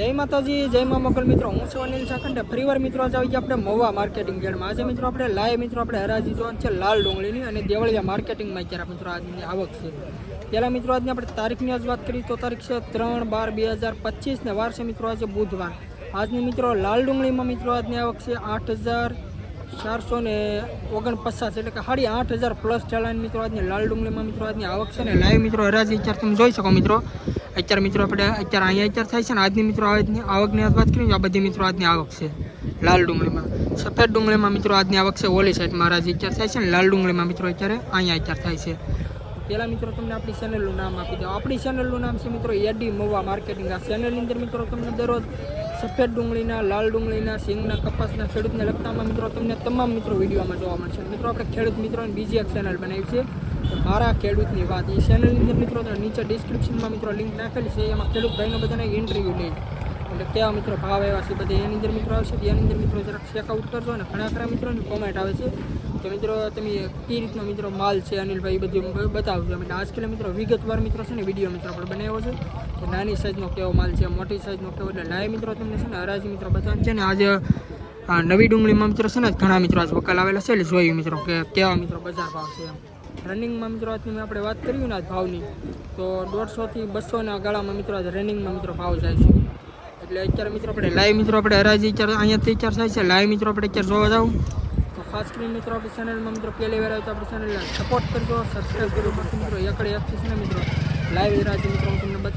જય માતાજી, જય મા મોગલ મિત્રો. હું છું અનિલ સાખંડે ફરીવાર મિત્રો, આજે આવી આપણે મવા માર્કેટિંગ યાર્ડમાં આજે મિત્રો, આપણે લાય મિત્રો, આપણે હરાજી જોવાનું છે લાલ ડુંગળીની અને દેવળિયા માર્કેટિંગમાં અત્યારે મિત્રો આજની આવક છે. પહેલાં મિત્રો, આજની આપણે તારીખની આજ વાત કરીએ તો તારીખ છે ત્રણ બાર બે હજાર પચીસ ને વાર છે મિત્રો, આજે બુધવાર. આજની મિત્રો, લાલ ડુંગળીમાં મિત્રો, આજની આવક છે આઠ હજાર ચારસો ને ઓગણપચાસ એટલે કે સાડી આઠ હજાર પ્લસ ચાલાન મિત્રો, આજની લાલ ડુંગળીમાં મિત્રો, આજની આવક છે ને લાઈવ મિત્રો, હરાજી અત્યારે તમે જોઈ શકો મિત્રો. અત્યારે મિત્રો આપણે, અત્યારે અહીંયા અત્યારે થાય છે ને, આજની મિત્રો આજની આવકની વાત કરીએ આ બધી મિત્રો આજની આવક છે, લાલ ડુંગળીમાં. સફેદ ડુંગળીમાં મિત્રો આજની આવક છે ઓલી સાઈડમાં હરાજી અત્યારે થાય છે ને, લાલ ડુંગળીમાં મિત્રો અત્યારે અહીંયા અત્યારે થાય છે. પહેલાં મિત્રો તમને આપણી ચેનલનું નામ આપી દો આપણી ચેનલનું નામ છે મિત્રો, એડી મવા માર્કેટિંગ આ ચેનલની અંદર મિત્રો તમને દરરોજ સફેદ ડુંગળીના, લાલ ડુંગળીના, સિંગના, કપાસના, ખેડૂતને લગતામાં મિત્રો તમને તમામ મિત્રો વિડીયોમાં જોવા મળશે. મિત્રો, આપણે ખેડૂત મિત્રોની બીજી એક ચેનલ બનાવી છે. મારા ખેડૂતની વાત. એ ચેનલની અંદર મિત્રો નીચે ડિસ્ક્રિપ્શનમાં મિત્રો લિંક નાખેલી છે. એમાં ખેડૂત ભાઈનો બધાને ઇન્ટરવ્યૂ લે. એટલે કેવા મિત્રો ભાવ એવા છે બધા એની અંદર મિત્રો આવશે. એની અંદર મિત્રો જરાક ચેકઆઉટ કરજો અને ઘણા ખરા મિત્રોની કોમેન્ટ આવે છે. તો મિત્રો, તમે કઈ રીતનો મિત્રો માલ છે અનિલભાઈ બધું બતાવજો. એટલે આજકાલ મિત્રો વિગતવાર મિત્રો છે ને વીડિયો મિત્રો આપણે બનાવ્યો છે. નાની સાઇઝનો કેવો માલ છે, મોટી સાઇઝનો કેવો એટલે લાય મિત્રો તમને છે ને, હરાજી મિત્રો બતાવવાનું છે ને આજે નવી ડુંગળીમાં મિત્રો છે ને, ઘણા મિત્રો આજ વકાલ આવેલા છે. એટલે જોયું મિત્રો કે કેવા મિત્રો બજાર ભાવ છે રનિંગમાં મિત્રો આજની મેં આપણે વાત કરી ને આજ ભાવની, તો દોઢસોથી બસોના ગાળામાં મિત્રો આજ રનિંગમાં મિત્રો ભાવ જાય છે. એટલે અત્યારે મિત્રો આપણે લાઈવ મિત્રો આપણે હરાજી અત્યારે અહીંયાથી ચાર થાય છે. લાઈવ મિત્રો આપણે અત્યારે જોવા જાવ. તો ખાસ કરીને મિત્રો આપણી ચેનલમાં મિત્રો પહેલી વાર આવે તો આપણી ચેનલને સપોર્ટ કરજો સબસ્ક્રાઈબ કરજો. બાકી મિત્રો એકડે એક છે ને મિત્રો, લાઈવ હરાજી મિત્રો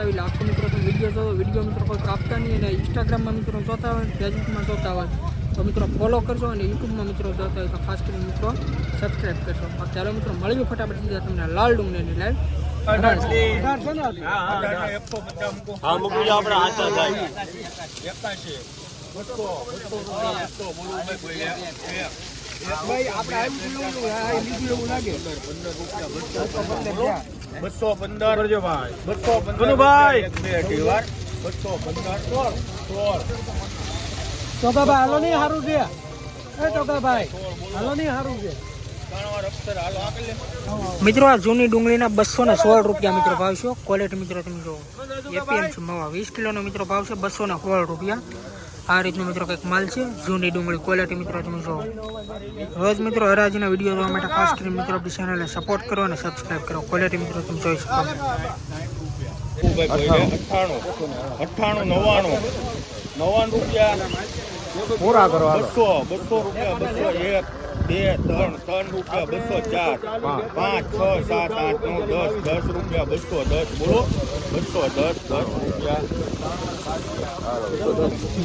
તમને લાખો મિત્રો તમે વીડિયો જોવો વીડિયો મિત્રો કોઈ કાપતા નહીં અને ઇન્સ્ટાગ્રામમાં મિત્રો જોતા હોય ફેસબુકમાં જોતા હોય તો મિત્રો ફોલો કરજો અને યુટ્યુબમાં મિત્રો જોતા હોય તો ખાસ કરીને મિત્રો સબસ્ક્રાઈબ કરશો ચાલો મિત્રો મળીએ ફટાફટ સીધા તમને લાલ ડુંગળીની લાઈવ હા મૂકી જાઓ આપણે હાથા થાય બસો પંદર બસો પંદર. કનુભાઈ. એક બે બસો પંદર. સોળ. સોળ. ચોકાભાઈ હાલો નહીં સારું છે. એ ચોકાભાઈ હાલો નહીં સારું છે. ત્રણ વાર અક્ષર હાલો આગળ લે. મિત્રો આ જૂની ડુંગળીના બસો ને સોળ રૂપિયા મિત્રો ભાવ છે. ક્વોલિટી મિત્રો તમે જુઓ એપીએમસી મવા વીસ કિલોનો મિત્રો ભાવ છે બસો ને સોળ રૂપિયા. આ રીતનો મિત્રો કંઈક માલ છે. જૂની ડુંગળી ક્વોલિટી મિત્રો તમે જુઓ. રોજ મિત્રો હરાજીના વીડિયો જોવા માટે ખાસ કરીને મિત્રો આપણી ચેનલને સપોર્ટ કરો અને સબસ્ક્રાઈબ કરો. ક્વોલિટી મિત્રો તમે જોઈ શકો અઠ્ઠાણું અઠ્ઠાણું નવ્વાણું. નવ્વાણું રૂપિયા. પૂરા કરવા બસો બસો રૂપિયા બસો એક બે ત્રણ ત્રણ રૂપિયા બસો ચાર. પાંચ. છ સાત આઠ નવ દસ દસ રૂપિયા બસો દસ. બોલો. બસો દસ દસ. રૂપિયા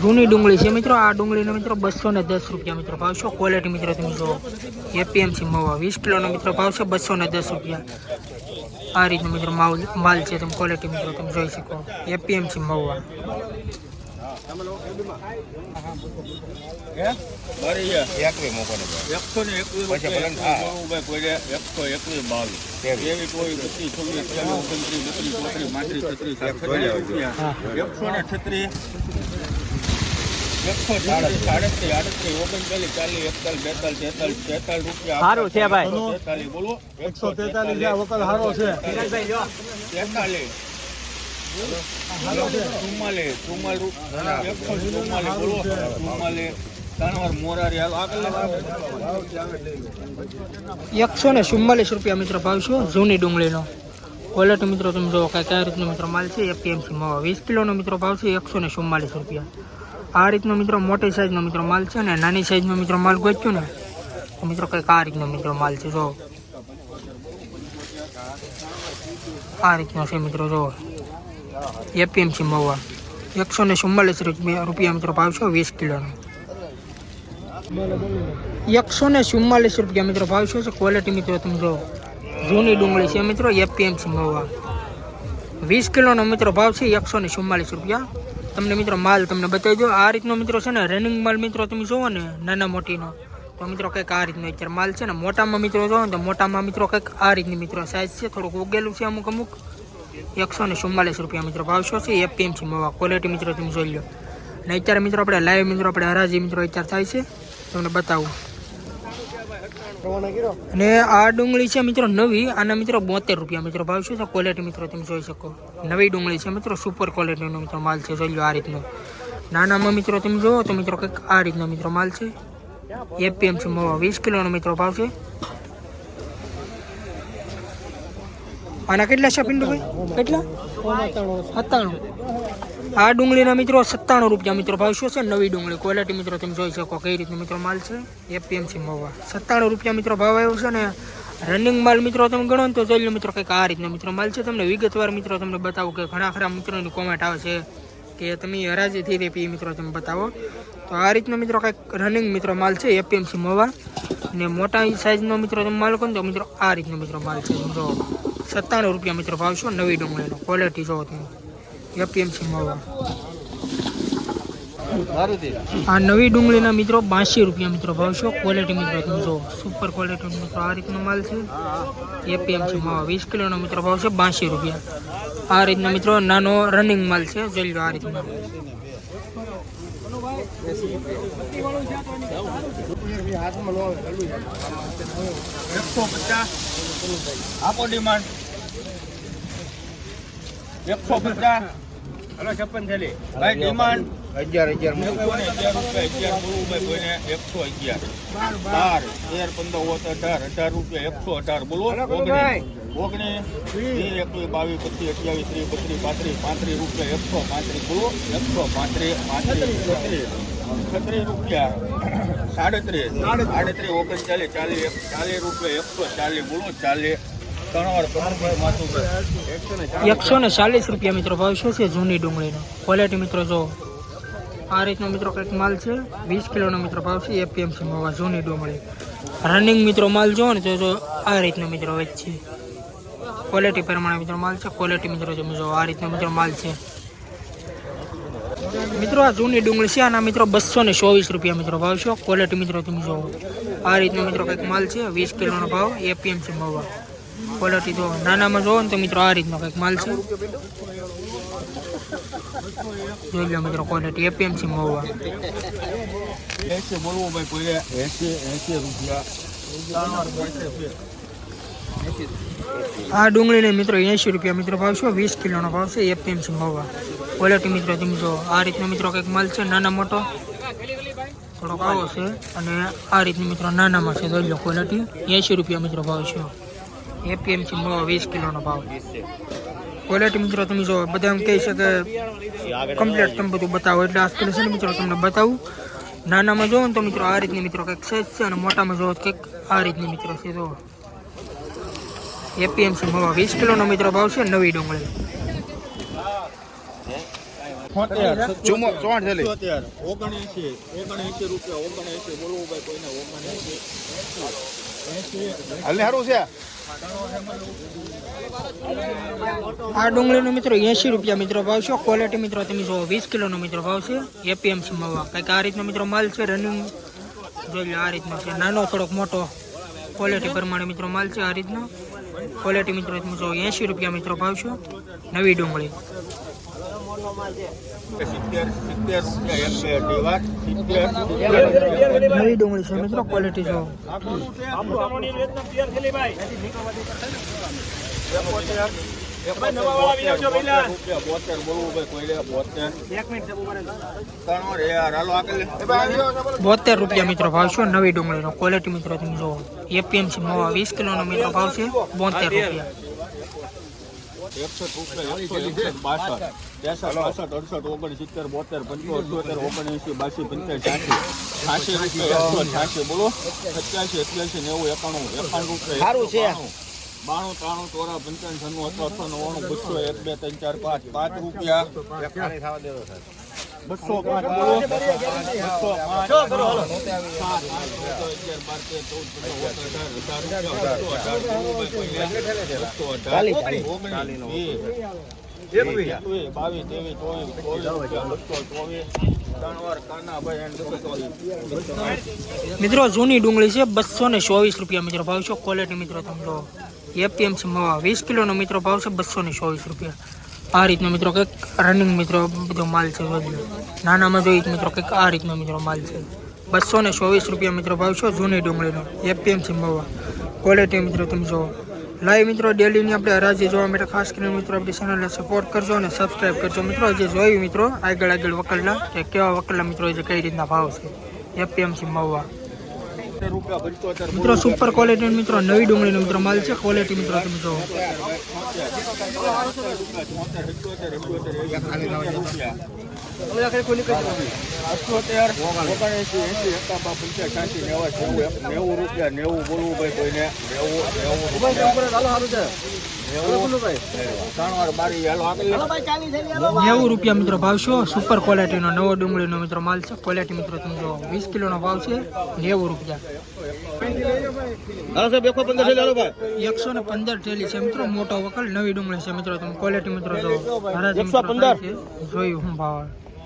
જૂની ડુંગળી છે મિત્રો, આ ડુંગળીનો મિત્રો બસો ને દસ રૂપિયા મિત્રો ભાવ છે. ક્વોલિટી મિત્રો તમે જુઓ એપીએમસી મવા વીસ કિલોનો મિત્રો ભાવ છે બસો ને દસ રૂપિયા. આ રીતનો મિત્રો માલ માલ છે, તમે ક્વોલિટી મિત્રો તમે જોઈ શકો. એપીએમસી મવા એકસો ને એકવીસ રૂપિયા ઉભાઈ બોલે એકસો એકવીસ બાવીસ એવી કોઈ બત્રીસ છવ્વીસ ત્રેવીસ ઓગણત્રીસ બત્રીસ ચોત્રીસ પાંત્રીસ છત્રીસ સાડત્રીસ રૂપિયા. એકસો ને છત્રીસ. એકસો ચાલીસ સાડત્રીસ. આડત્રીસ ઓગણચાલીસ ચાલીસ એકતાલીસ બેતાલીસ તેતાલીસ તેતાલીસ રૂપિયા સારું છે ભાઈ. તેતાલીસ બોલો. એકસો તેતાલીસ છે વકલ સારો છે. તેતાલીસ ચુમ્માલીસ ચુમ્માલીસ રૂપિયા એકસો ચુમ્માલીસ બોલો. ચુમ્માલીસ. એકસો ને ચુમ્માલીસ રૂપિયા મિત્રો ભાવ છે, જૂની ડુંગળીનો. ક્વોલિટી મિત્રો, તમે જુઓ કાંઈ કયા રીતનો મિત્રો માલ છે, એપીએમસી મવા. વીસ કિલોનો મિત્રો ભાવ છે, એકસો ને ચુમ્માલીસ રૂપિયા. આ રીતનો મિત્રો મોટી સાઈઝનો મિત્રો માલ છે ને નાની સાઈઝનો મિત્રો માલ ગોચ્યો ને મિત્રો કંઈક આ રીતનો મિત્રો માલ છે જો આ રીતનો છે મિત્રો જો એપીએમસી મવા. એકસો ને ચુમ્માલીસ રૂપિયા મિત્રો ભાવ છે, વીસ કિલોનો. એકસો ને ચુમ્માલીસ રૂપિયા મિત્રો ભાવ શું છે? ક્વોલિટી મિત્રો તમે જો જૂની ડુંગળી છે મિત્રો એપીએમસી મવા વીસ કિલોનો મિત્રો ભાવ છે એકસો ને ચુમ્માલીસ રૂપિયા. તમને મિત્રો માલ તમને બતાવી દો આ રીતનો મિત્રો છે ને રનિંગ માલ મિત્રો તમે જુઓ ને, નાના મોટીનો. તો મિત્રો કંઈક આ રીતનો અત્યારે માલ છે ને, મોટામાં મિત્રો જોવો ને, તો મોટામાં મિત્રો કંઈક આ રીતની મિત્રો સાઇઝ છે, થોડુંક ઉગેલું છે અમુક અમુક. એકસો ને ચુમ્માલીસ રૂપિયા મિત્રો ભાવ શું છે? એપીએમસી મવા ક્વોલિટી મિત્રો તમે જોઈ લો. ને અત્યારે મિત્રો આપણે લાઈવ મિત્રો, આપણે હરાજી મિત્રો અત્યારે થાય છે. તમને બતાવું. અને આ ડુંગળી છે મિત્રો નવી આના મિત્રો બોતેર રૂપિયા મિત્રો ભાવ શું છે? ક્વોલિટી મિત્રો તમે જોઈ શકો. નવી ડુંગળી છે મિત્રો સુપર ક્વોલિટીનો મિત્રો માલ છે જોઈ લો આ રીતનો. નાનામાં મિત્રો તમે જુઓ તો મિત્રો કંઈક આ રીતનો મિત્રો માલ છે. એપીએમસી મોવા વીસ કિલોનો મિત્રો ભાવ છે. આના કેટલા છે પિંડુભાઈ કેટલા? સત્તાણું. આ ડુંગળીના મિત્રો સત્તાણું રૂપિયા મિત્રો ભાવ શું છે? નવી ડુંગળી. ક્વોલિટી મિત્રો તમે જોઈ શકો કઈ રીતનું મિત્રો માલ છે? એપીએમસી મવા. સત્તાણું રૂપિયા મિત્રો ભાવ આવ્યો છે ને રનિંગ માલ મિત્રો તમે ગણો ને તો જોઈ લો મિત્રો કંઈક આ રીતનો મિત્રો માલ છે. તમને વિગતવાર મિત્રો તમને બતાવું કે ઘણા ખરા મિત્રોની કોમેન્ટ આવે છે કે તમે હરાજીથી રેપી મિત્રો તમે બતાવો. તો આ રીતનો મિત્રો કંઈક રનિંગ મિત્રો માલ છે એપીએમસી મવા. ને મોટા સાઇઝનો મિત્રો તમે માલ કહો તો મિત્રો આ રીતનો મિત્રો માલ છે. જો, સત્તાણું રૂપિયા મિત્રો ભાવ છો નવી ડુંગળીનો. ક્વોલિટી જોવો તમે. એપીએમસી મવા આ નવી ડુંગળીના મિત્રો બાંસી રૂપિયા મિત્રો ભાવ છો. ક્વોલિટી મિત્રો તમે જો સુપર ક્વોલિટી મિત્રો આ રીતનો માલ છે. એપીએમસી માવા વીસ કિલોનો મિત્રો ભાવ છે બાંસી રૂપિયા. આ રીતનો મિત્રો નાનો રનિંગ માલ છે. જોઈ લો આ રીતનો. એકસો પચાસ. આપો ડિમાન્ડ એકસો પચાસ. હલો છપ્પન થેલી ભાઈ ડિમાન્ડ અગિયાર અગિયાર અગિયાર રૂપિયા અગિયાર ભાઈ કોઈને એકસો અગિયાર. બાર તેર પંદર ઓત અઢાર અઢાર રૂપિયા એકસો અઢાર. બોલો ઓગણીસ. એકવીસ બાવીસ પચીસ અઠ્યાવીસ ત્રીસ બત્રીસ પાંત્રીસ પાંત્રીસ રૂપિયા એકસો પાંત્રીસ. બોલો એકસો પાંત્રીસ પાંત્રીસ છત્રીસ છત્રીસ. રૂપિયા. સાડત્રીસ. સાડત્રીસ. ઓગણચાલીસ ચાલીસ ચાલીસ રૂપિયા એકસો ચાલીસ. બોલો ચાલીસ. એકસો ને ચાલીસ રૂપિયા મિત્રો ભાવ શું છે જૂની ડુંગળીનો? ક્વોલિટી મિત્રો જો આ રીતનો મિત્રો કંઈક માલ છે, વીસ કિલોનો મિત્રો ભાવ છે એપીએમસી મવા, જૂની ડુંગળી. રનિંગ મિત્રો માલ જો ને, તો જો આ રીતનો મિત્રો વચ્ચે ક્વોલિટી પ્રમાણે મિત્રો માલ છે ક્વોલિટી મિત્રો તમે જો આ રીતનો મિત્રો માલ છે. મિત્રો આ જૂની ડુંગળી છે, આના મિત્રો બસો ને ચોવીસ રૂપિયા મિત્રો ભાવ છે. ક્વોલિટી મિત્રો તમે જોવો આ રીતનો મિત્રો કંઈક માલ છે, વીસ કિલોનો ભાવ એપીએમસી મવા. ક્વોલિટી જો નાનામાં જોવો ને તો મિત્રો આ રીતનો કંઈક માલ છે. જોઈ લો મિત્રો ક્વોલિટી એપીએમસી એસી બોલવું ભાઈ કોઈ એસી એસી રૂપિયા આ ડુંગળીને મિત્રો એંશી રૂપિયા મિત્રો ભાવ છે, વીસ કિલોનો ભાવ છે એપીએમસી મહુવા ક્વોલિટી મિત્રો તમે જો આ રીતનો મિત્રો કંઈક માલ છે, નાના મોટો. થોડોક આવો છે અને આ રીતની મિત્રો નાનામાં છે, જોઈ લો ક્વોલિટી એંશી રૂપિયા મિત્રો ભાવ છે. એપીએમસી મળો વીસ કિલોનો ભાવ. ક્વોલિટી મિત્રો તમે જો બધા એમ કહી શકે કમ્પ્લીટ તમે બધું બતાવો. એટલે આ છે ને મિત્રો તમને બતાવું. નાનામાં જોવો ને તો મિત્રો આ રીતની મિત્રો કંઈક સેજ છે અને મોટામાં જોવો કંઈક આ રીતની મિત્રો છે જો એપીએમસી મળો વીસ કિલોનો મિત્રો ભાવ છે નવી ડુંગળી. ઓગણએંસી ઓગણએંસી રૂપિયા ઓગણએંસી બોલવું ભાઈ કોઈને ઓગણએંસી સારું છે. આ ડુંગળીનો મિત્રો એંશી રૂપિયા મિત્રો ભાવ છે. ક્વોલિટી મિત્રો તમે જો વીસ કિલોનો મિત્રો ભાવ છે. એપીએમસી મવા. કંઈક આ રીતનો મિત્રો માલ છે રનિંગ જોઈ લો આ રીતનો છે. નાનો, થોડોક મોટો. ક્વોલિટી પ્રમાણે મિત્રો માલ છે આ રીતનો. ક્વોલિટી મિત્રો તમે જો એંશી રૂપિયા મિત્રો ભાવ છે. નવી ડુંગળી. નવી ડુંગળી છે મિત્રો ક્વોલિટી જો બોતેર રૂપિયા મિત્રો ભાવ છે, નવી ડુંગળીનો ક્વોલિટી મિત્રો તમે જુઓ. એપીએમસી નવા વીસ કિલોનો મિત્રો ભાવ છે, બોતેર રૂપિયા. એકસઠ રૂપિયા એકસો એકસઠ બાસઠ. ત્રેસઠ બાસઠ અડસઠ ઓગણસિત્તેર બોતેર પંચોતેર ઓગણએંસી બાસી પંચ્યાસી છ્યાસી છ્યાસી રૂપિયા એકસો છ્યાસી બોલો. સત્યાસી અઠ્યાસી નેવું એકાણું એકાણું રૂપિયા બાણું. ત્રાણું ચોરા પંચાવન છન્નું અઠસો નવ્વાણું બસો એક બે ત્રણ ચાર પાંચ. પાંચ રૂપિયા. બસો બાવીસ, ચોવીસ, બસો ચોવીસ. મિત્રો જૂની ડુંગળી છે બસો ને ચોવીસ રૂપિયા મિત્રો ભાવ છે. ક્વોલિટી મિત્રો તમે લો. એપીએમસી મવા. વીસ કિલોનો મિત્રો ભાવ છે બસો ને ચોવીસ રૂપિયા. આ રીતનો મિત્રો કંઈક રનિંગ મિત્રો બધો માલ છે લો. નાનામાં જોઈએ મિત્રો કંઈક આ રીતનો મિત્રો માલ છે. બસો ને ચોવીસ રૂપિયા મિત્રો ભાવ છે જૂની ડુંગળીનો. એપીએમસી મવા. ક્વોલિટી મિત્રો તમે જુઓ. લાઈવ મિત્રો ડેલીની આપણે હરાજી જોવા માટે ખાસ કરીને મિત્રો આપણી ચેનલને સપોર્ટ કરજો અને સબસ્ક્રાઈબ કરજો મિત્રો. જે જોયું મિત્રો આગળ આગળ વકલના કે કેવા વકલના મિત્રો જે કઈ રીતના ભાવ છે. એપીએમસી પંચોતેર મિત્રો સુપર ક્વોલિટી મિત્રો નવી ડુંગળીનો મિત્રો માલ છે ક્વોલિટી મિત્રો તમે જો અઠ્યોતેર ઓગણએંસી એંસી એકાબા પંચ્યાસી નેવા નેવું નેવું રૂપિયા નેવું બોલવું ભાઈ કોઈને નેવું નેવું ત્રણ વાર બારી હાલો આગળ નેવું રૂપિયા મિત્રો ભાવ સુપર સુપર ક્વોલિટીનો નવો ડુંગળીનો મિત્રો માલ છે. ક્વોલિટી મિત્રો તમે જો વીસ કિલોનો ભાવ છે. નેવું રૂપિયા. એકસો ને પંદર થેલી છે મિત્રો. મોટો વકલ નવી ડુંગળી છે મિત્રો. તમે ક્વોલિટી મિત્રો જો. જોયું હું ભાવ.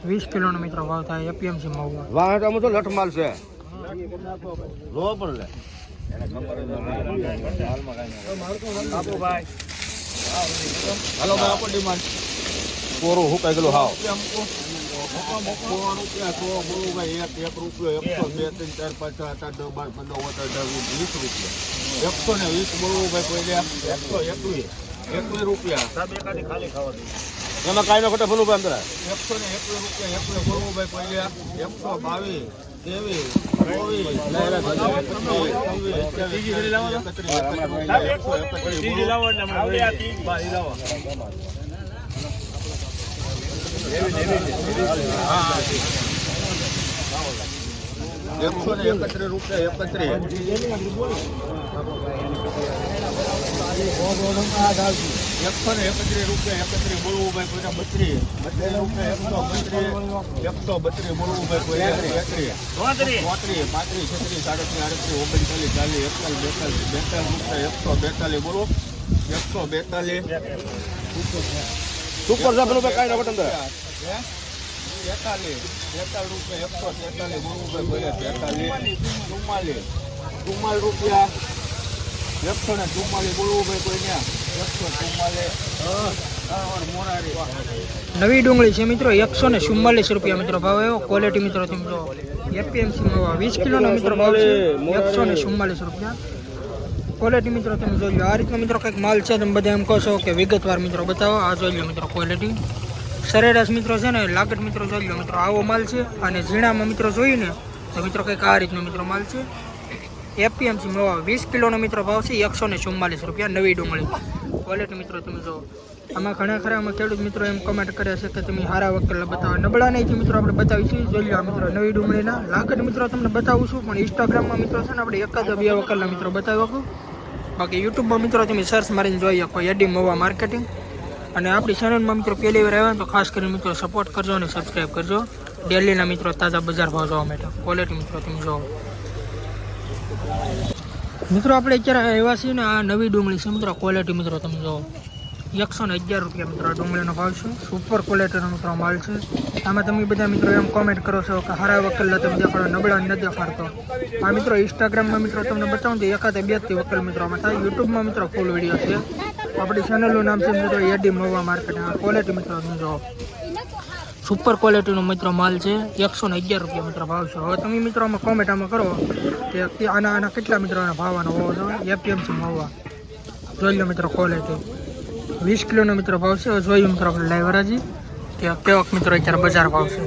વીસ કિલોનો મિત્રો ભાવ થાય એપીએમસી માં વાહ આમ તો લઠ માલ છે. લો પણ લે. હાલો ભાઈ આપો ડિમાન્ડ કોરો હું કઈ ગયેલો હાવ. સો રૂપિયા સો બોલું ભાઈ એક એક રૂપિયો એકસો બે ત્રણ ચાર પાંચ છ આઠ આઠ દસ પંદર ઓગણ અઢાર વીસ વીસ રૂપિયા. એકસો ને વીસ બોલવું ભાઈ કોઈ એકસો એકવીસ એકવીસ રૂપિયા એમાં કાંઈ નો ઘટે ભૂલું ભાઈ અંદર એકસો ને એકવીસ રૂપિયા એકવીસ ભૂલું ભાઈ કોઈ દે એકસો બાવીસ ત્રેવીસ એકસો ને એકત્રીસ રૂપિયા એકત્રીસ એકસો ને એકત્રીસ રૂપિયા એકત્રીસ બોલવું ભાઈ કોઈને બત્રીસ. બત્રીસ રૂપિયા એકસો બત્રીસ. એકસો બત્રીસ બોલવું ભાઈ કોઈ એકત્રીસ ચોત્રીસ. પાંત્રીસ છત્રીસ સાડત્રીસ આડત્રીસ ઓગણચાલીસ ચાલીસ એકતાલીસ બેતાલીસ બેતાલીસ રૂપિયા એકસો બેતાલીસ બોલો એકસો બેતાલીસ. સુપર છે રૂપિયા કાંઈ નો તેતાલીસ તેતાલીસ રૂપિયા એકસો તેતાલીસ બોલવું ભાઈ બોલે બેતાલીસ. ચુમ્માલીસ. ચુમ્માલીસ રૂપિયા. એકસો ને ચુમ્માલીસ બોલવું ભાઈ કોઈને નવી ડુંગળી છે મિત્રો, એકસો ને ચુમ્માલીસ રૂપિયા મિત્રો ભાવ એવો ક્વોલિટી મિત્રો મિત્રો એપીએમસી મહુવા વીસ કિલોનો મિત્રો ભાવ છે, એકસો ને ચુમ્માલીસ રૂપિયા. ક્વોલિટી મિત્રો તમે જોઈ આ રીતનો મિત્રો કંઈક માલ છે, તમે બધા એમ કહો છો કે વિગતવાર મિત્રો બતાવો. આ જોઈ લો મિત્રો ક્વોલિટી સરેરાશ મિત્રો છે ને લાગત મિત્રો જોઈ લો મિત્રો, આવો માલ છે અને ઝીણામાં મિત્રો જોઈને તો મિત્રો કંઈક આ રીતનો મિત્રો માલ છે. એપીએમસી મવા વીસ કિલોનો મિત્રો ભાવ છે, એકસો ને ચુમ્માલીસ રૂપિયા નવી ડુંગળી. ક્વોલિટી મિત્રો, તમે જો આમાં ઘણા ખરા આમાં ખેડૂત મિત્રો એમ કમેન્ટ કરે છે કે તમે હારા વકલ બતાવો. નબળા નહીં મિત્રો આપણે બતાવીશું. જોઈ લો મિત્રો, નવી ડુંગળીના લાગત મિત્રો તમને બતાવું છું. પણ ઇન્સ્ટાગ્રામમાં મિત્રો છે ને આપણે એકાદ બે વકીલના મિત્રો બતાવી શકું. બાકી યુટ્યુબમાં મિત્રો તમે સર્ચ મારીને જોઈ શકો એડી મવા માર્કેટિંગ અને આપણી ચેનલમાં મિત્રો પહેલી વાર આવ્યા તો ખાસ કરીને મિત્રો સપોર્ટ કરજો અને સબસ્ક્રાઈબ કરજો. ડેલીના મિત્રો તાજા બજાર ભાવ જોવા માટે. ક્વોલિટી મિત્રો, તમે જોવો મિત્રો, આપણે અત્યારે આવ્યા છીએ ને આ નવી ડુંગળી છે મિત્રો ક્વોલિટી મિત્રો, તમે જુઓ. એકસો ને અગિયાર રૂપિયા મિત્રો ડુંગળીનો ભાવ છે. સુપર ક્વોલિટીનો મિત્રો માલ છે. આમાં તમે બધા મિત્રો એમ કોમેન્ટ કરો છો કે હારા વકીલ તમે દેખાડો, નબળા નથી દેખાડતો. આ મિત્રો ઇન્સ્ટાગ્રામમાં મિત્રો તમને બતાવું તો એકાદ બેથી વકલ મિત્રો આમાં થાય. યુટ્યુબમાં મિત્રો ફૂલ વીડિયો છે. આપણી ચેનલનું નામ છે મિત્રો એડી મોવા માર્કેટ આ ક્વોલિટી મિત્રો તમે જોવો સુપર ક્વોલિટીનો મિત્રો માલ છે. એકસો ને અગિયાર રૂપિયા મિત્રો ભાવ છે. હવે તમે મિત્રો આમાં કોમેન્ટ આમાં કરો કે આના આના કેટલા મિત્રો ભાવ હોવા હોવો એપીએમસી ભાવવા જોઈ લો મિત્રો ક્વોલિટી વીસ કિલોનો મિત્રો ભાવ છે. જોયું મિત્રો આપણે લાઈવ હરાજી કે કેવાક મિત્રો અત્યારે બજાર ભાવ છે.